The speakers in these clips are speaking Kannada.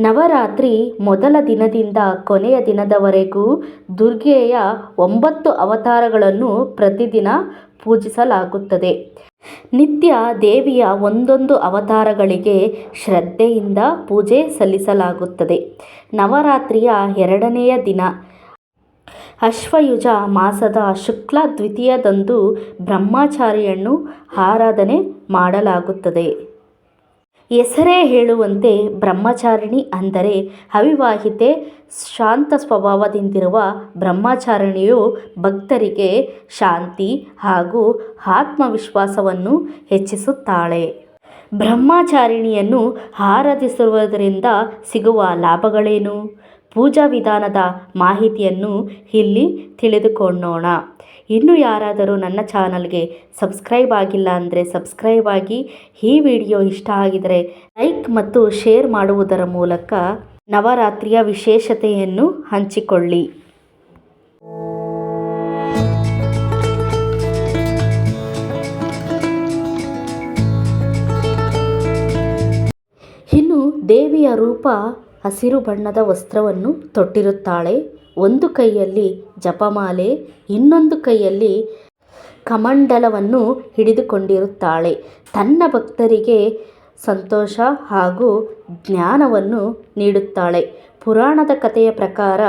ನವರಾತ್ರಿ ಮೊದಲ ದಿನದಿಂದ ಕೊನೆಯ ದಿನದವರೆಗೂ ದುರ್ಗೆಯ ಒಂಬತ್ತು ಅವತಾರಗಳನ್ನು ಪ್ರತಿದಿನ ಪೂಜಿಸಲಾಗುತ್ತದೆ. ನಿತ್ಯ ದೇವಿಯ ಒಂದೊಂದು ಅವತಾರಗಳಿಗೆ ಶ್ರದ್ಧೆಯಿಂದ ಪೂಜೆ ಸಲ್ಲಿಸಲಾಗುತ್ತದೆ. ನವರಾತ್ರಿಯ ಎರಡನೆಯ ದಿನ. ಅಶ್ವಯುಜ ಮಾಸದ ಶುಕ್ಲ ದ್ವಿತೀಯದಂದು ಬ್ರಹ್ಮಚಾರಿಯನ್ನು ಆರಾಧನೆ ಮಾಡಲಾಗುತ್ತದೆ. ಹೆಸರೇ ಹೇಳುವಂತೆ ಬ್ರಹ್ಮಚಾರಿಣಿ ಅಂದರೆ ಅವಿವಾಹಿತೆ ಶಾಂತ ಸ್ವಭಾವದಿಂದಿರುವ ಬ್ರಹ್ಮಚಾರಿಣಿಯು ಭಕ್ತರಿಗೆ ಶಾಂತಿ ಹಾಗೂ ಆತ್ಮವಿಶ್ವಾಸವನ್ನು ಹೆಚ್ಚಿಸುತ್ತಾಳೆ. ಬ್ರಹ್ಮಚಾರಿಣಿಯನ್ನು ಆರಾಧಿಸುವುದರಿಂದ ಸಿಗುವ ಲಾಭಗಳೇನು? ಪೂಜಾ ವಿಧಾನದ ಮಾಹಿತಿಯನ್ನು ಇಲ್ಲಿ ತಿಳಿದುಕೊಳ್ಳೋಣ. ಇನ್ನು ಯಾರಾದರೂ ನನ್ನ ಚಾನಲ್ಗೆ ಸಬ್ಸ್ಕ್ರೈಬ್ ಆಗಿಲ್ಲ ಅಂದರೆ ಸಬ್ಸ್ಕ್ರೈಬ್ ಆಗಿ ಈ ವಿಡಿಯೋ ಇಷ್ಟ ಆಗಿದರೆ ಲೈಕ್ ಮತ್ತು ಶೇರ್ ಮಾಡುವುದರ ಮೂಲಕ ನವರಾತ್ರಿಯ ವಿಶೇಷತೆಯನ್ನು ಹಂಚಿಕೊಳ್ಳಿ. ಇನ್ನು ದೇವಿಯ ರೂಪ ಹಸಿರು ಬಣ್ಣದ ವಸ್ತ್ರವನ್ನು ತೊಟ್ಟಿರುತ್ತಾಳೆ. ಒಂದು ಕೈಯಲ್ಲಿ ಜಪಮಾಲೆ, ಇನ್ನೊಂದು ಕೈಯಲ್ಲಿ ಕಮಂಡಲವನ್ನು ಹಿಡಿದುಕೊಂಡಿರುತ್ತಾಳೆ. ತನ್ನ ಭಕ್ತರಿಗೆ ಸಂತೋಷ ಹಾಗೂ ಜ್ಞಾನವನ್ನು ನೀಡುತ್ತಾಳೆ. ಪುರಾಣದ ಕಥೆಯ ಪ್ರಕಾರ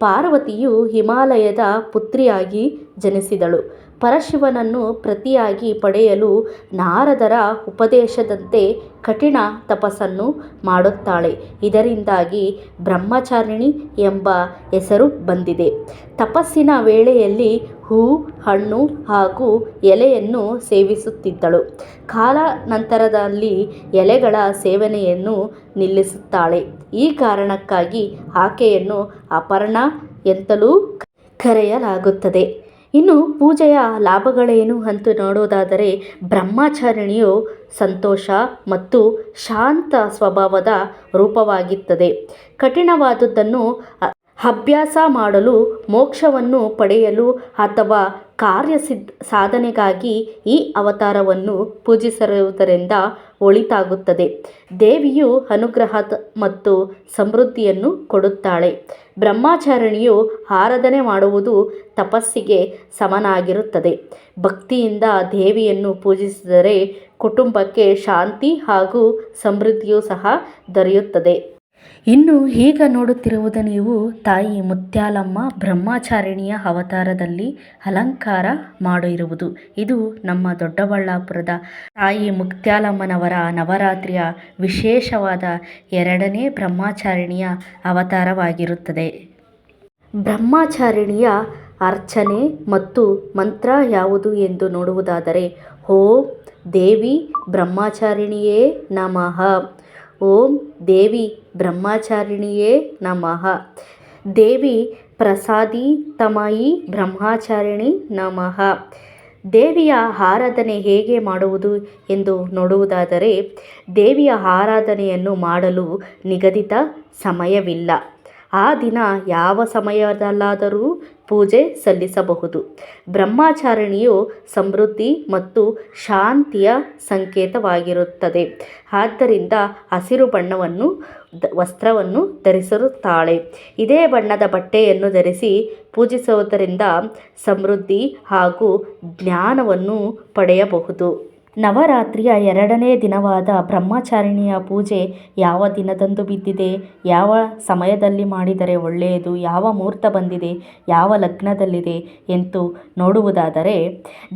ಪಾರ್ವತಿಯು ಹಿಮಾಲಯದ ಪುತ್ರಿಯಾಗಿ ಜನಿಸಿದಳು. ಪರಶಿವನನ್ನು ಪ್ರತಿಯಾಗಿ ಪಡೆಯಲು ನಾರದರ ಉಪದೇಶದಂತೆ ಕಠಿಣ ತಪಸ್ಸನ್ನು ಮಾಡುತ್ತಾಳೆ. ಇದರಿಂದಾಗಿ ಬ್ರಹ್ಮಚಾರಿಣಿ ಎಂಬ ಹೆಸರು ಬಂದಿದೆ. ತಪಸ್ಸಿನ ವೇಳೆಯಲ್ಲಿ ಹೂ, ಹಣ್ಣು ಹಾಗೂ ಎಲೆಯನ್ನು ಸೇವಿಸುತ್ತಿದ್ದಳು. ಕಾಲಾನಂತರದಲ್ಲಿ ಎಲೆಗಳ ಸೇವನೆಯನ್ನು ನಿಲ್ಲಿಸುತ್ತಾಳೆ. ಈ ಕಾರಣಕ್ಕಾಗಿ ಆಕೆಯನ್ನು ಅಪರ್ಣ ಎಂತಲೂ ಕರೆಯಲಾಗುತ್ತದೆ. ಇನ್ನು ಪೂಜೆಯ ಲಾಭಗಳೇನು ಅಂತ ನೋಡೋದಾದರೆ ಬ್ರಹ್ಮಚಾರಿಣಿಯು ಸಂತೋಷ ಮತ್ತು ಶಾಂತ ಸ್ವಭಾವದ ರೂಪವಾಗಿತ್ತದೆ. ಕಠಿಣವಾದದ್ದನ್ನು ಅಭ್ಯಾಸ ಮಾಡಲು ಮೋಕ್ಷವನ್ನು ಪಡೆಯಲು ಅಥವಾ ಕಾರ್ಯ ಸಿದ್ಧ ಸಾಧನೆಗಾಗಿ ಈ ಅವತಾರವನ್ನು ಪೂಜಿಸಿರುವುದರಿಂದ ಒಳಿತಾಗುತ್ತದೆ. ದೇವಿಯು ಅನುಗ್ರಹ ಮತ್ತು ಸಮೃದ್ಧಿಯನ್ನು ಕೊಡುತ್ತಾಳೆ. ಬ್ರಹ್ಮಚಾರಿಣಿಯು ಆರಾಧನೆ ಮಾಡುವುದು ತಪಸ್ಸಿಗೆ ಸಮನಾಗಿರುತ್ತದೆ. ಭಕ್ತಿಯಿಂದ ದೇವಿಯನ್ನು ಪೂಜಿಸಿದರೆ ಕುಟುಂಬಕ್ಕೆ ಶಾಂತಿ ಹಾಗೂ ಸಮೃದ್ಧಿಯೂ ಸಹ ದೊರೆಯುತ್ತದೆ. ಇನ್ನು ಈಗ ನೋಡುತ್ತಿರುವುದು ನೀವು ತಾಯಿ ಮುತ್ಯಾಲಮ್ಮ ಬ್ರಹ್ಮಚಾರಿಣಿಯ ಅವತಾರದಲ್ಲಿ ಅಲಂಕಾರ ಮಾಡಿರುವುದು. ಇದು ನಮ್ಮ ದೊಡ್ಡಬಳ್ಳಾಪುರದ ತಾಯಿ ಮುತ್ಯಾಲಮ್ಮನವರ ನವರಾತ್ರಿಯ ವಿಶೇಷವಾದ ಎರಡನೇ ಬ್ರಹ್ಮಚಾರಿಣಿಯ ಅವತಾರವಾಗಿರುತ್ತದೆ. ಬ್ರಹ್ಮಚಾರಿಣಿಯ ಅರ್ಚನೆ ಮತ್ತು ಮಂತ್ರ ಯಾವುದು ಎಂದು ನೋಡುವುದಾದರೆ, ಓ ದೇವಿ ಬ್ರಹ್ಮಚಾರಿಣಿಯೇ ನಮಃ. ಓಂ ದೇವಿ ಬ್ರಹ್ಮಚಾರಿಣಿಯೇ ನಮಃ. ದೇವಿ ಪ್ರಸಾದಿ ತಮಾಯಿ ಬ್ರಹ್ಮಚಾರಿಣಿ ನಮಃ. ದೇವಿಯ ಆರಾಧನೆ ಹೇಗೆ ಮಾಡುವುದು ಎಂದು ನೋಡುವುದಾದರೆ, ದೇವಿಯ ಆರಾಧನೆಯನ್ನು ಮಾಡಲು ನಿಗದಿತ ಸಮಯವಿಲ್ಲ. ಆ ದಿನ ಯಾವ ಸಮಯದಲ್ಲಾದರೂ ಪೂಜೆ ಸಲ್ಲಿಸಬಹುದು. ಬ್ರಹ್ಮಾಚಾರಣಿಯು ಸಮೃದ್ಧಿ ಮತ್ತು ಶಾಂತಿಯ ಸಂಕೇತವಾಗಿರುತ್ತದೆ. ಆದ್ದರಿಂದ ಹಸಿರು ಬಣ್ಣವನ್ನು ವಸ್ತ್ರವನ್ನು ಧರಿಸಿರುತ್ತಾಳೆ. ಇದೇ ಬಣ್ಣದ ಬಟ್ಟೆಯನ್ನು ಧರಿಸಿ ಪೂಜಿಸುವುದರಿಂದ ಸಮೃದ್ಧಿ ಹಾಗೂ ಜ್ಞಾನವನ್ನು ಪಡೆಯಬಹುದು. ನವರಾತ್ರಿಯ ಎರಡನೇ ದಿನವಾದ ಬ್ರಹ್ಮಚಾರಿಣಿಯ ಪೂಜೆ ಯಾವ ದಿನದಂದು ಬಿದ್ದಿದೆ? ಯಾವ ಸಮಯದಲ್ಲಿ ಮಾಡಿದರೆ ಒಳ್ಳೆಯದು? ಯಾವ ಮುಹೂರ್ತ ಬಂದಿದೆ? ಯಾವ ಲಗ್ನದಲ್ಲಿದೆ ಎಂದು ನೋಡುವುದಾದರೆ,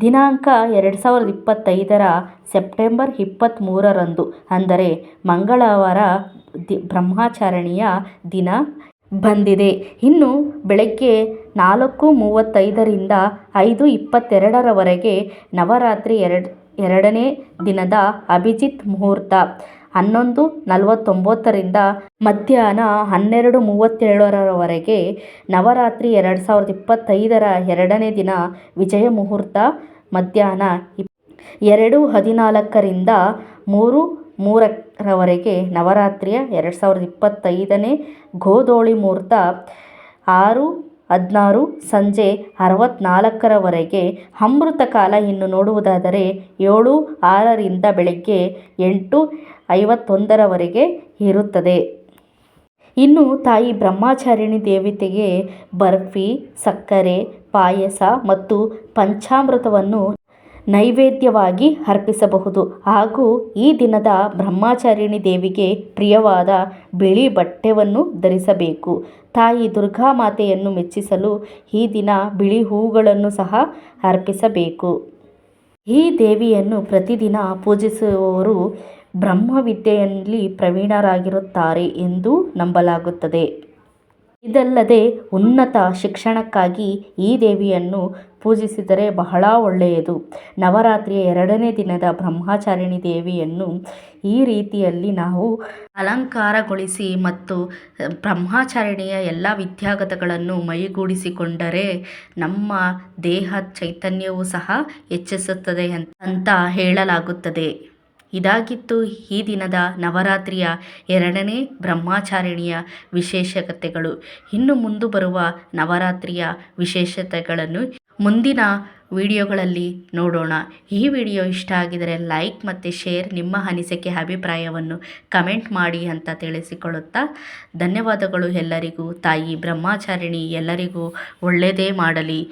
ದಿನಾಂಕ ಎರಡು ಸಾವಿರದ ಇಪ್ಪತ್ತೈದರ ಸೆಪ್ಟೆಂಬರ್ ಇಪ್ಪತ್ತ್ಮೂರರಂದು ಅಂದರೆ ಮಂಗಳವಾರ ದಿ ಬ್ರಹ್ಮಚಾರಿಣಿಯ ದಿನ ಬಂದಿದೆ. ಇನ್ನು ಬೆಳಗ್ಗೆ ನಾಲ್ಕು ಮೂವತ್ತೈದರಿಂದ ಐದು ಇಪ್ಪತ್ತೆರಡರವರೆಗೆ ನವರಾತ್ರಿ ಎರಡು ಎರಡನೇ ದಿನದ ಅಭಿಜಿತ್ ಮುಹೂರ್ತ, ಹನ್ನೊಂದು ನಲವತ್ತೊಂಬತ್ತರಿಂದ ಮಧ್ಯಾಹ್ನ ಹನ್ನೆರಡು ಮೂವತ್ತೇಳರವರೆಗೆ ನವರಾತ್ರಿ ಎರಡು ಸಾವಿರದ ಇಪ್ಪತ್ತೈದರ ಎರಡನೇ ದಿನ ವಿಜಯ ಮುಹೂರ್ತ, ಮಧ್ಯಾಹ್ನ ಇಪ್ ಎರಡು ಹದಿನಾಲ್ಕರಿಂದ ಮೂರು ಮೂರರವರೆಗೆ ನವರಾತ್ರಿಯ ಎರಡು ಸಾವಿರದ ಇಪ್ಪತ್ತೈದನೇ ಗೋಧೋಳಿ ಮುಹೂರ್ತ, ಆರು ಹದಿನಾರು ಸಂಜೆ ಅರವತ್ತ್ನಾಲ್ಕರವರೆಗೆ ಅಮೃತ ಕಾಲ ಇನ್ನು ನೋಡುವುದಾದರೆ ಏಳು ಆರರಿಂದ ಬೆಳಗ್ಗೆ ಎಂಟು ಐವತ್ತೊಂದರವರೆಗೆ ಇರುತ್ತದೆ. ಇನ್ನು ತಾಯಿ ಬ್ರಹ್ಮಚಾರಿಣಿ ದೇವತೆಗೆ ಬರ್ಫಿ, ಸಕ್ಕರೆ, ಪಾಯಸ ಮತ್ತು ಪಂಚಾಮೃತವನ್ನು ನೈವೇದ್ಯವಾಗಿ ಅರ್ಪಿಸಬಹುದು. ಹಾಗೂ ಈ ದಿನದ ಬ್ರಹ್ಮಚಾರಿಣಿ ದೇವಿಗೆ ಪ್ರಿಯವಾದ ಬಿಳಿ ಬಟ್ಟೆಯನ್ನು ಧರಿಸಬೇಕು. ತಾಯಿ ದುರ್ಗಾ ಮಾತೆಯನ್ನು ಮೆಚ್ಚಿಸಲು ಈ ದಿನ ಬಿಳಿ ಹೂಗಳನ್ನು ಸಹ ಅರ್ಪಿಸಬೇಕು. ಈ ದೇವಿಯನ್ನು ಪ್ರತಿದಿನ ಪೂಜಿಸುವವರು ಬ್ರಹ್ಮವಿದ್ಯೆಯಲ್ಲಿ ಪ್ರವೀಣರಾಗಿರುತ್ತಾರೆ ಎಂದು ನಂಬಲಾಗುತ್ತದೆ. ಇದಲ್ಲದೆ ಉನ್ನತ ಶಿಕ್ಷಣಕ್ಕಾಗಿ ಈ ದೇವಿಯನ್ನು ಪೂಜಿಸಿದರೆ ಬಹಳ ಒಳ್ಳೆಯದು. ನವರಾತ್ರಿಯ ಎರಡನೇ ದಿನದ ಬ್ರಹ್ಮಚಾರಿಣಿ ದೇವಿಯನ್ನು ಈ ರೀತಿಯಲ್ಲಿ ನಾವು ಅಲಂಕಾರಗೊಳಿಸಿ ಮತ್ತು ಬ್ರಹ್ಮಚಾರಿಣಿಯ ಎಲ್ಲ ವಿದ್ಯಾಗತಗಳನ್ನು ಮೈಗೂಡಿಸಿಕೊಂಡರೆ ನಮ್ಮ ದೇಹ ಚೈತನ್ಯವೂ ಸಹ ಹೆಚ್ಚಿಸುತ್ತದೆ ಅಂತ ಹೇಳಲಾಗುತ್ತದೆ. ಇದಾಗಿತ್ತು ಈ ದಿನದ ನವರಾತ್ರಿಯ ಎರಡನೇ ಬ್ರಹ್ಮಚಾರಿಣಿಯ ವಿಶೇಷತೆಗಳು. ಇನ್ನು ಮುಂದೆ ಬರುವ ನವರಾತ್ರಿಯ ವಿಶೇಷತೆಗಳನ್ನು ಮುಂದಿನ ವಿಡಿಯೋಗಳಲ್ಲಿ ನೋಡೋಣ. ಈ ವಿಡಿಯೋ ಇಷ್ಟ ಆಗಿದರೆ ಲೈಕ್ ಮತ್ತು ಶೇರ್ ನಿಮ್ಮ ಅನಿಸಿಕೆ, ಅಭಿಪ್ರಾಯವನ್ನು ಕಮೆಂಟ್ ಮಾಡಿ ಅಂತ ತಿಳಿಸಿಕೊಳ್ಳುತ್ತಾ ಧನ್ಯವಾದಗಳು ಎಲ್ಲರಿಗೂ. ತಾಯಿ ಬ್ರಹ್ಮಚಾರಿಣಿ ಎಲ್ಲರಿಗೂ ಒಳ್ಳೆಯದೇ ಮಾಡಲಿ.